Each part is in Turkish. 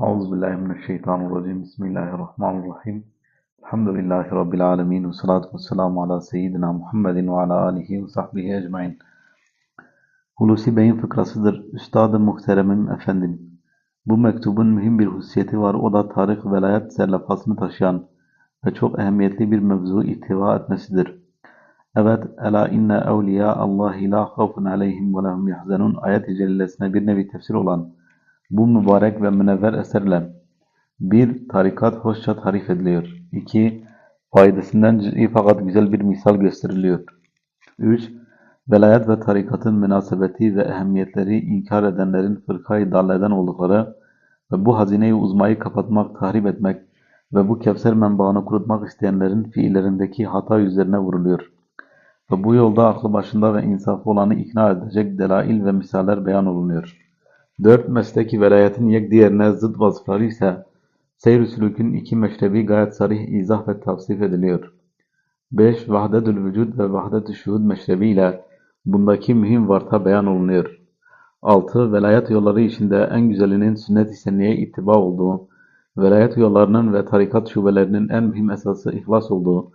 Euzu billahi mineşşeytanirracim. Bismillahirrahmanirrahim. Elhamdülillahi rabbil alamin ve salatu vesselamu ala seyyidina Muhammedin ve ala alihi ve sahbihi ecmaîn. Hulusi Bey'in fıkrasıdır. Üstadım muhteremim efendim. Bu mektubun mühim bir hususiyeti var. O da tarih velayet zerlafasını taşıyan ve çok ehemmiyetli bir mevzu ihtiva etmesidir. Evet, ela inne evliya Allahi la havfun aleyhim ve lehum yahzenun ayet-i cellesine bir nevi tefsir olan bu mübarek ve münevver eserle bir Tarikat hoşça tarif ediliyor. 2. Faydasından cüz'i fakat güzel bir misal gösteriliyor. 3. Velayet ve tarikatın münasebeti ve ehemmiyetleri inkar edenlerin fırkayı dalleden oldukları ve bu hazineyi uzmayı kapatmak, tahrip etmek ve bu Kevser menbaını kurutmak isteyenlerin fiillerindeki hata üzerine vuruluyor. Ve bu yolda aklı başında ve insafı olanı ikna edecek delail ve misaller beyan olunuyor. 4. Mesleki velayetin yek diğerine zıt vasıfları ise seyr-i sülükün iki meşrebi gayet sarih izah ve tavsif ediliyor. 5. Vahdetül vücud ve vahdet-i şuhud meşrebiyle bundaki mühim varta beyan olunuyor. 6. Velayet yolları içinde en güzelinin sünnet-i seniyye ittiba olduğu, velayet yollarının ve tarikat şubelerinin en mühim esası ihlas olduğu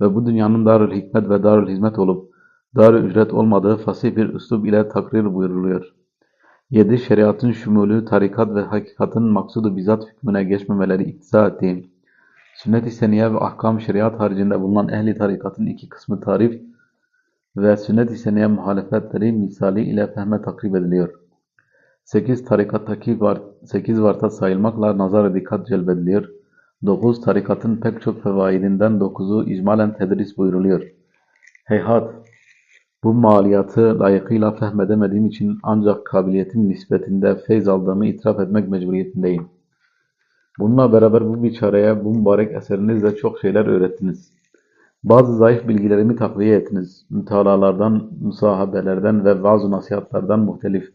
ve bu dünyanın darül hikmet ve darül hizmet olup darül ücret olmadığı fasih bir üslub ile takrir buyuruluyor. 7. Şeriatın şumulü, tarikat ve hakikatin maksudu bizzat hükmüne geçmemeleri iktiza ettiği, sünnet-i seniyye ve ahkam şeriat haricinde bulunan ehli tarikatın iki kısmı tarif ve sünnet-i seniyye muhalefetleri misali ile fehme takrib ediliyor. 8. Tarikattaki var, 8 varta sayılmakla nazar dikkat celbediliyor. 9. Tarikatın pek çok fevaidinden 9'u icmalen tedris buyuruluyor. Heyhat! Bu maliyatı layıkıyla fehmedemediğim için ancak kabiliyetin nispetinde feyz aldığımı itiraf etmek mecburiyetindeyim. Bununla beraber bu biçareye bu mübarek eserinizle çok şeyler öğrettiniz. Bazı zayıf bilgilerimi takviye ettiniz. Mütalalardan, musahabelerden ve bazı nasihatlardan muhtelif,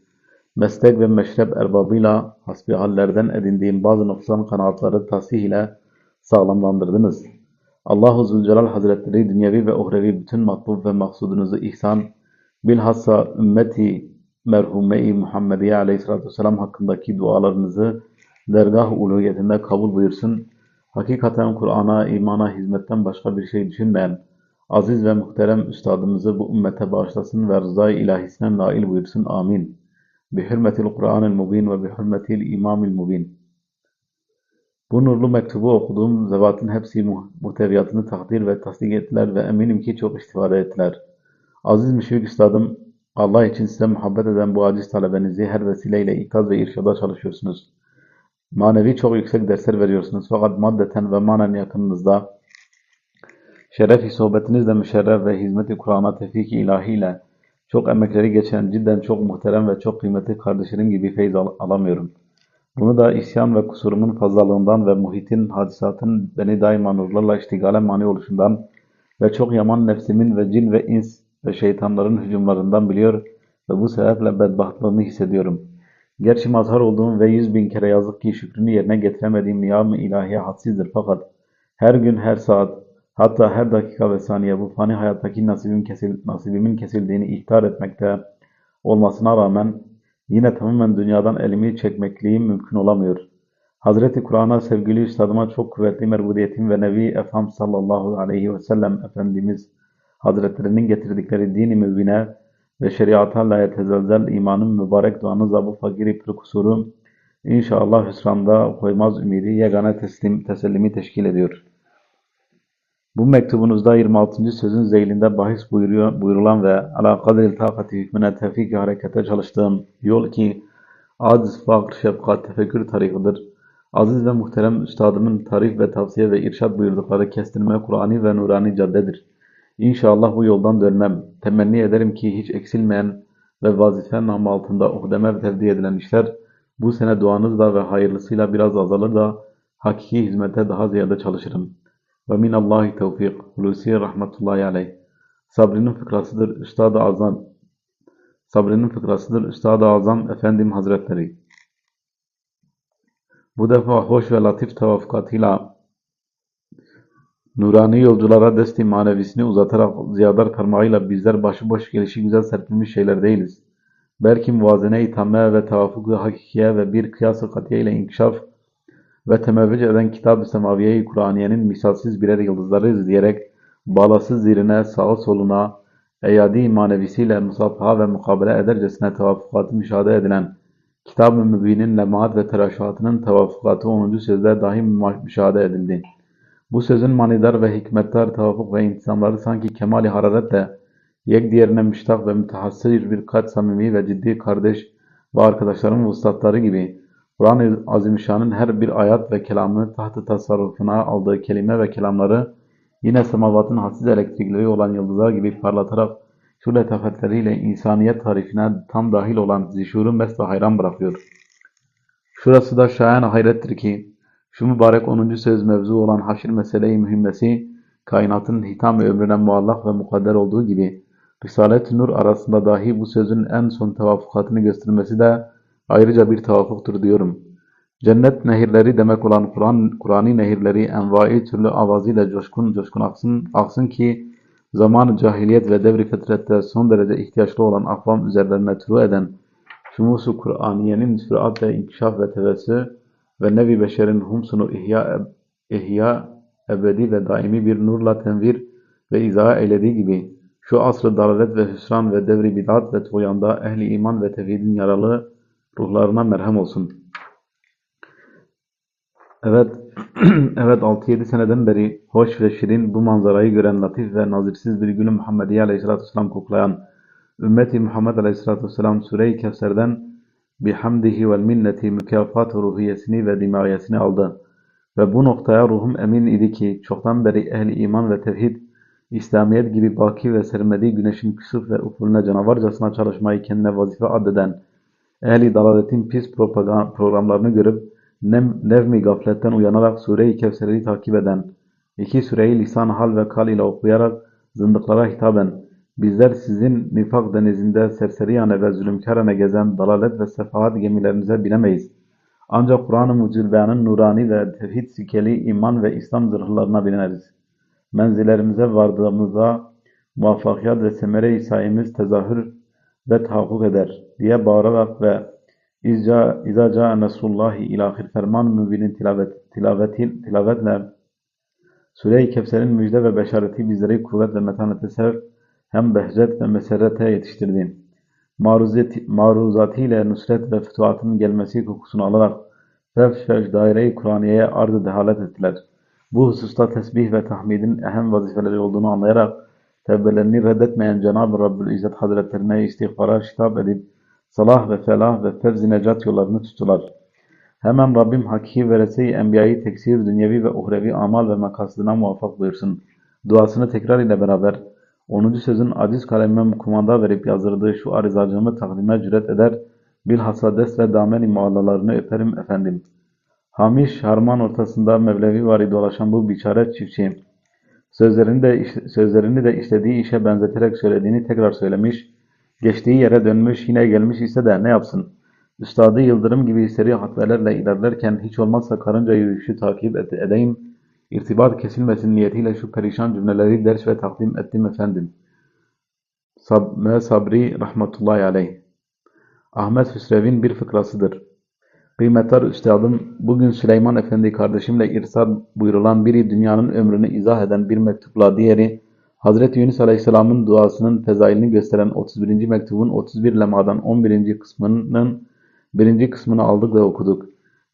meslek ve meşrep erbabıyla hasbihallerden edindiğim bazı noksan kanaatları tasih ile sağlamlandırdınız. Allahu Zülcelal Hazretleri dünyevi ve uhrevi bütün matlub ve maksudunuzu ihsan, bilhassa ümmeti merhume-i Muhammediye aleyhissalatü vesselam hakkındaki dualarınızı dergah uluhiyetinde kabul buyursun. Hakikaten Kur'an'a, imana, hizmetten başka bir şey düşünmeyen aziz ve muhterem üstadımızı bu ümmete bağışlasın ve rızayı ilahisine nail buyursun. Amin. Bihürmetil Kur'an-ı Mubin ve bihürmetil İmam-ı Mubin. Bu nurlu mektubu okuduğum zevatın hepsi muhteviyatını takdir ve tasdik ettiler ve eminim ki çok istifade ettiler. Aziz müşrik üstadım, Allah için size muhabbet eden bu aciz talebenizi her vesileyle ikaz ve irşada çalışıyorsunuz. Manevi çok yüksek dersler veriyorsunuz fakat maddeten ve manen yakınınızda şerefi sohbetinizle müşerref ve hizmeti Kur'an'a tevfik-i ilahiyle çok emekleri geçen cidden çok muhterem ve çok kıymetli kardeşlerim gibi feyz al alamıyorum. Bunu da isyan ve kusurumun fazlalığından ve muhitin, hadisatın beni daima nurlarla iştigale mani oluşundan ve çok yaman nefsimin ve cin ve ins ve şeytanların hücumlarından biliyor ve bu sebeple bedbahtlığımı hissediyorum. Gerçi mazhar olduğum ve yüz bin kere yazık ki şükrünü yerine getiremediğim niyam-ı ilahiye hadsizdir fakat her gün, her saat, hatta her dakika ve saniye bu fani hayattaki nasibim kesil, nasibimin kesildiğini ihtar etmekte olmasına rağmen Yine tamamen dünyadan elimi çekmekliğim mümkün olamıyor. Hazreti Kur'an'a sevgili üstadıma çok kuvvetli merbudiyetim ve Nebi Efham sallallahu aleyhi ve sellem Efendimiz Hazretlerinin getirdikleri dini mübine ve şeriata la yetezelzel imanın mübarek duanızla bu fakiri pür kusuru inşallah hüsranda koymaz ümidi yegane teslim, tesellimi teşkil ediyor. Bu mektubunuzda 26. sözün zeylinde bahis buyuruyor, buyurulan ve ala kadril takati hükmüne tevfik harekete çalıştığım yol ki aciz, fakr, şefkat, tefekkür tarihidir. Aziz ve muhterem üstadımın tarif ve tavsiye ve irşad buyurdukları kestirme Kur'an'i ve nurani caddedir. İnşallah bu yoldan dönmem. Temenni ederim ki hiç eksilmeyen ve vazife namı altında uhdeme tevdi edilen işler bu sene duanızla ve hayırlısıyla biraz azalır da hakiki hizmete daha ziyade çalışırım. Ve minallahi tevfik. Hulusi rahmetullahi aleyh. Sabrinin fıkrasıdır Üstad-ı Azam. Sabrinin fıkrasıdır Üstad-ı Azam Efendim Hazretleri. Bu defa hoş ve latif tevafukatıyla nurani yolculara desti manevisini uzatarak ziyadar parmağıyla bizler başıboş gelişi güzel serpilmiş şeyler değiliz. Belki muvazene-i ve tevafuk-u hakikiye ve bir kıyas-ı katiye ile inkişaf ve temevvüc eden Kitab-ı Semaviye-i Kur'aniyenin misalsiz birer yıldızları izleyerek bağlasız zirine, sağı soluna, eyadi manevisiyle musafaha ve mukabele edercesine tevafukatı müşahede edilen Kitab-ı Mübin'in lemaat ve teraşuhatının tevafukatı 10. sözde dahi müşahede edildi. Bu sözün manidar ve hikmetdar tevafuk ve intizamları sanki kemali hararetle yek diğerine müştak ve mütehassir bir kat samimi ve ciddi kardeş ve arkadaşların vuslatları gibi Kur'an-ı Azimüşşan'ın her bir ayet ve kelamı tahtı tasarrufuna aldığı kelime ve kelamları yine semavatın hassiz elektrikleri olan yıldızlar gibi parlatarak şu letafetleriyle insaniyet tarifine tam dahil olan zişuru mest ve hayran bırakıyor. Şurası da şayan hayrettir ki şu mübarek 10. söz mevzu olan haşir meseleyi mühimmesi kainatın hitam ömrüne muallak ve mukadder olduğu gibi Risalet-i Nur arasında dahi bu sözün en son tevafukatını göstermesi de ayrıca bir tevafuktur diyorum. Cennet nehirleri demek olan Kur'an Kur'ani nehirleri envai türlü avazıyla coşkun coşkun aksın, aksın ki zaman cahiliyet ve devri fetrette son derece ihtiyaçlı olan akvam üzerlerine turu eden şumusu Kur'aniyenin sürat ve inkişaf ve tevessü ve nevi beşerin humsunu ihya, ihya ebedi ve daimi bir nurla tenvir ve izah eylediği gibi şu asrı dalalet ve hüsran ve devri bidat ve tuğyanda ehli iman ve tevhidin yaralı ruhlarına merhem olsun. Evet, evet 6-7 seneden beri hoş ve şirin bu manzarayı gören latif ve nazirsiz bir gülü Muhammediye Aleyhisselatü Vesselam koklayan ümmeti Muhammed Aleyhisselatü Vesselam Sure-i Kevser'den bihamdihi vel minneti mükafat ruhiyesini ve dimayesini aldı. Ve bu noktaya ruhum emin idi ki çoktan beri ehli iman ve tevhid, İslamiyet gibi baki ve sermediği güneşin küsuf ve ufulüne canavarcasına çalışmayı kendine vazife addeden ehli dalaletin pis programlarını görüp nevmi gafletten uyanarak Sure-i Kevser'i takip eden, iki süreyi lisan hal ve kal ile okuyarak zındıklara hitaben, bizler sizin nifak denizinde serseriyane ve zulümkarane gezen dalalet ve sefahat gemilerinize binemeyiz. Ancak Kur'an-ı Mucil Beyan'ın nurani ve tevhid sikeli iman ve İslam zırhlarına bineriz. Menzilerimize vardığımızda muvaffakiyet ve semere-i tezahür ve tahakkuk eder diye bağırarak ve İzca, İza ca Nesrullahi ilahir ferman mübinin tilavet, tilaveti, tilavetle Sure-i Kevser'in müjde ve beşareti bizleri kuvvet ve metanete sevk hem behcet ve meserrete yetiştirdi. Maruzati, maruzatiyle nusret ve fütuhatın gelmesi kokusunu alarak fevş fevş daire-i Kur'aniye'ye arz-ı dehalet ettiler. Bu hususta tesbih ve tahmidin ehem vazifeleri olduğunu anlayarak tevbelerini reddetmeyen Cenab-ı Rabbül İzzet Hazretlerine istiğfara şitap edip salah ve felah ve fevz-i necat yollarını tuttular. Hemen Rabbim hakiki verese-i enbiyayı teksir, dünyevi ve uhrevi amal ve makasdına muvaffak buyursun. Duasını tekrar ile beraber 10. sözün aciz kalemime kumanda verip yazdırdığı şu arizacığımı takdime cüret eder, bilhassa dest ve dameni muallalarını öperim efendim. Hamiş, harman ortasında Mevlevi vari dolaşan bu biçare çiftçi, sözlerini de, sözlerini de istediği işe benzeterek söylediğini tekrar söylemiş, geçtiği yere dönmüş, yine gelmiş ise de ne yapsın? Üstadı Yıldırım gibi seri hatvelerle ilerlerken hiç olmazsa karınca yürüyüşü takip ed edeyim, irtibat kesilmesin niyetiyle şu perişan cümleleri ders ve takdim ettim efendim. Sab ve Sabri rahmetullahi aleyh. Ahmet Hüsrev'in bir fıkrasıdır. Kıymetli üstadım, bugün Süleyman Efendi kardeşimle irsal buyurulan biri dünyanın ömrünü izah eden bir mektupla diğeri, Hazreti Yunus Aleyhisselam'ın duasının fezailini gösteren 31. mektubun 31 lemadan 11. kısmının birinci kısmını aldık ve okuduk.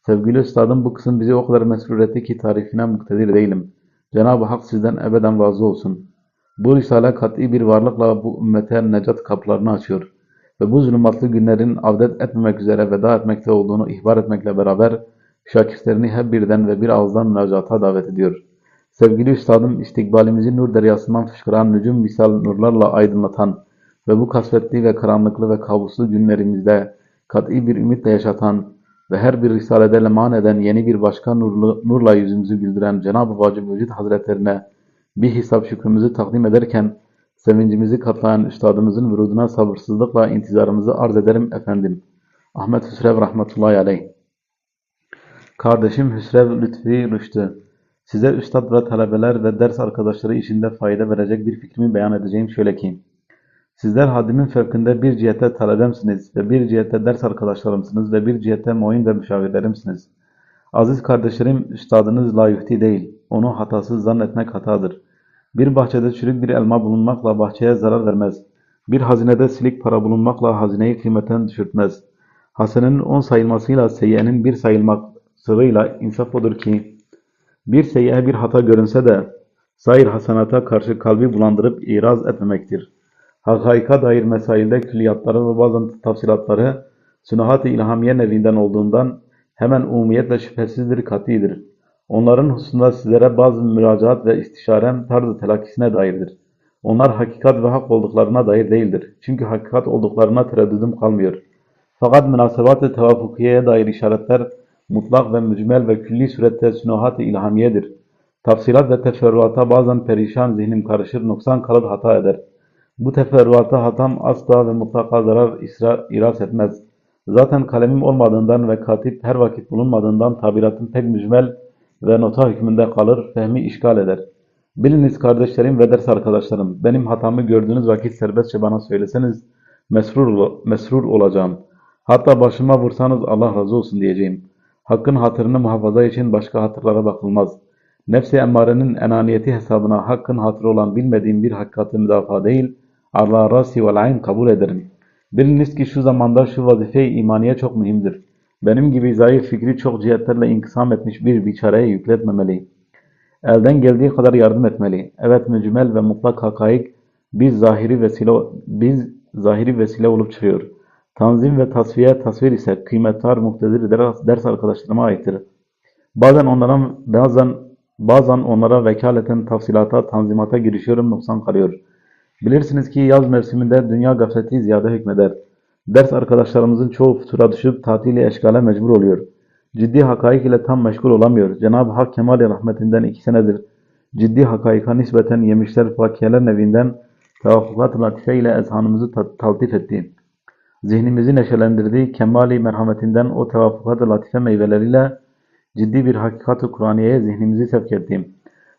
Sevgili üstadım bu kısım bizi o kadar mesrur etti ki tarifine muktedir değilim. Cenab-ı Hak sizden ebeden razı olsun. Bu risale kat'i bir varlıkla bu ümmete necat kapılarını açıyor ve bu zulümatlı günlerin avdet etmemek üzere veda etmekte olduğunu ihbar etmekle beraber şakirtlerini hep birden ve bir ağızdan münacata davet ediyor. Sevgili üstadım istikbalimizi nur deryasından fışkıran nücum misal nurlarla aydınlatan ve bu kasvetli ve karanlıklı ve kabuslu günlerimizde kat'i bir ümitle yaşatan ve her bir risalede leman eden yeni bir başka nurlu, nurla yüzümüzü güldüren Cenab-ı Vacib Vücud Hazretlerine bir hesap şükrümüzü takdim ederken Sevincimizi katlayan üstadımızın vuruduna sabırsızlıkla intizarımızı arz ederim efendim. Ahmet Hüsrev rahmetullahi aleyh. Kardeşim Hüsrev Lütfi Rüştü. Size üstad ve talebeler ve ders arkadaşları işinde fayda verecek bir fikrimi beyan edeceğim şöyle ki. Sizler hadimin fevkinde bir cihette talebemsiniz ve bir cihette ders arkadaşlarımsınız ve bir cihette muin ve müşavirlerimsiniz. Aziz kardeşlerim, üstadınız la yuhti değil. Onu hatasız zannetmek hatadır. Bir bahçede çürük bir elma bulunmakla bahçeye zarar vermez. Bir hazinede silik para bulunmakla hazineyi kıymetten düşürtmez. Hasenenin on sayılmasıyla seyyenin bir sayılmak sırrıyla insaf odur ki, bir seyyiye bir hata görünse de, sair hasenata karşı kalbi bulandırıp iraz etmemektir. Hakaika dair mesailde külliyatları ve bazen tafsilatları, sünuhat-ı ilhamiye nevinden olduğundan, hemen umumiyetle şüphesizdir, katidir. Onların hususunda sizlere bazı müracaat ve istişarem tarzı telakkisine dairdir. Onlar hakikat ve hak olduklarına dair değildir. Çünkü hakikat olduklarına tereddüdüm kalmıyor. Fakat münasebat-ı tevafukiyeye dair işaretler mutlak ve mücmel ve külli surette sünuhat-ı ilhamiyedir. Tafsilat ve teferruata bazen perişan zihnim karışır, noksan kalır hata eder. Bu teferruata hatam asla ve mutlaka zarar isra, iras etmez. Zaten kalemim olmadığından ve katip her vakit bulunmadığından tabiratım pek mücmel ve nota hükmünde kalır, fehmi işgal eder. Biliniz kardeşlerim ve ders arkadaşlarım, benim hatamı gördüğünüz vakit serbestçe bana söyleseniz mesrur, mesrur olacağım. Hatta başıma vursanız Allah razı olsun diyeceğim. Hakkın hatırını muhafaza için başka hatırlara bakılmaz. Nefsi emmarenin enaniyeti hesabına hakkın hatırı olan bilmediğim bir hakikati müdafaa değil, Allah rasi vel ayn kabul ederim. Biliniz ki şu zamanda şu vazife-i imaniye çok mühimdir. Benim gibi zayıf fikri çok cihetlerle inkısam etmiş bir biçareye yükletmemeli. Elden geldiği kadar yardım etmeli. Evet mücmel ve mutlak hakaik biz zahiri vesile biz zahiri vesile olup çıkıyor. Tanzim ve tasfiye tasvir ise kıymetli muhtedir ders, ders arkadaşlarıma aittir. Bazen onlara bazen bazen onlara vekaleten tafsilata, tanzimata girişiyorum noksan kalıyor. Bilirsiniz ki yaz mevsiminde dünya gafleti ziyade hükmeder. Ders arkadaşlarımızın çoğu futura düşüp tatili eşgale mecbur oluyor. Ciddi hakaik ile tam meşgul olamıyor. Cenab-ı Hak kemal rahmetinden iki senedir ciddi hakaika nispeten yemişler fakiyeler nevinden tevaffukat latife ile ezhanımızı taltif etti. Zihnimizi neşelendirdiği kemali merhametinden o tevaffukat latife meyveleriyle ciddi bir hakikat-ı Kur'aniye'ye zihnimizi sevk etti.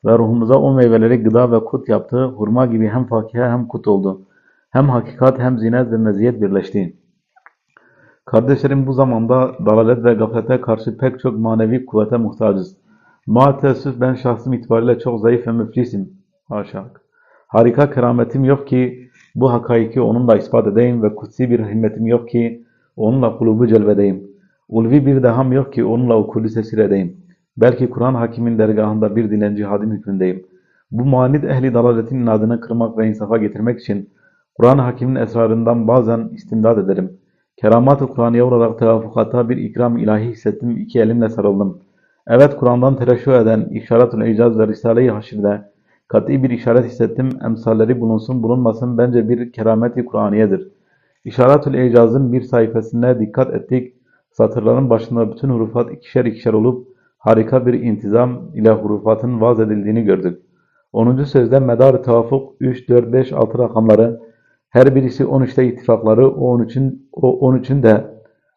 Ve ruhumuza o meyveleri gıda ve kut yaptı. Hurma gibi hem fakihe hem kut oldu. Hem hakikat hem zinet ve meziyet birleşti. Kardeşlerim bu zamanda dalalet ve gaflete karşı pek çok manevi kuvvete muhtacız. Maalesef ben şahsım itibariyle çok zayıf ve müflisim. Haşa. Harika kerametim yok ki bu hakaiki onunla ispat edeyim ve kutsi bir himmetim yok ki onunla kulubu celbedeyim. Ulvi bir deham yok ki onunla o kulü sesir edeyim. Belki Kur'an hakimin dergahında bir dilenci hadim hükmündeyim. Bu manid ehli dalaletin inadını kırmak ve insafa getirmek için Kur'an hakimin esrarından bazen istimdad ederim. Keramat-ı Kur'aniye olarak tevafukata bir ikram ilahi hissettim, iki elimle sarıldım. Evet Kur'an'dan tereşşu eden İşaret-ül İcaz ve Risale-i Haşir'de kat'i bir işaret hissettim, emsalleri bulunsun bulunmasın bence bir kerameti Kur'aniyedir. İşaret-ül İcaz'ın bir sayfasına dikkat ettik, satırların başında bütün hurufat ikişer ikişer olup harika bir intizam ile hurufatın vaz edildiğini gördük. 10. sözde medar tevafuk 3, 4, 5, 6 rakamları her birisi 13'te ittifakları o 13'ün o 13'ün de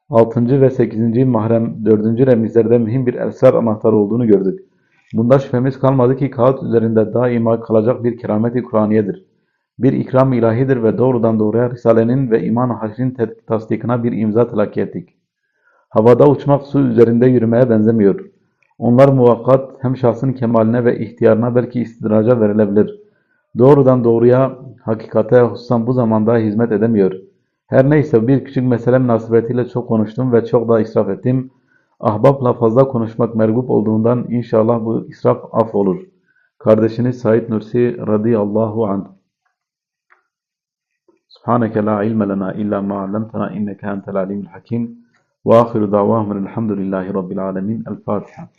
6. ve 8. mahrem 4. remizlerde mühim bir esrar anahtarı olduğunu gördük. Bunda şüphemiz kalmadı ki kağıt üzerinde daima kalacak bir kerameti Kur'aniyedir. Bir ikram ilahidir ve doğrudan doğruya Risale'nin ve iman-ı haşrin tasdikine bir imza telakki ettik. Havada uçmak su üzerinde yürümeye benzemiyor. Onlar muvakkat hem şahsın kemaline ve ihtiyarına belki istidraca verilebilir. Doğrudan doğruya hakikate hususan bu zamanda hizmet edemiyor. Her neyse bir küçük mesele münasebetiyle çok konuştum ve çok da israf ettim. Ahbapla fazla konuşmak mergup olduğundan inşallah bu israf af olur. Kardeşiniz Said Nursi radıyallahu anh. Subhaneke la ilme lena illa ma allamtena inneke entel alimul hakim. Ve ahiru davahumul elhamdülillahi rabbil alemin. El Fatiha.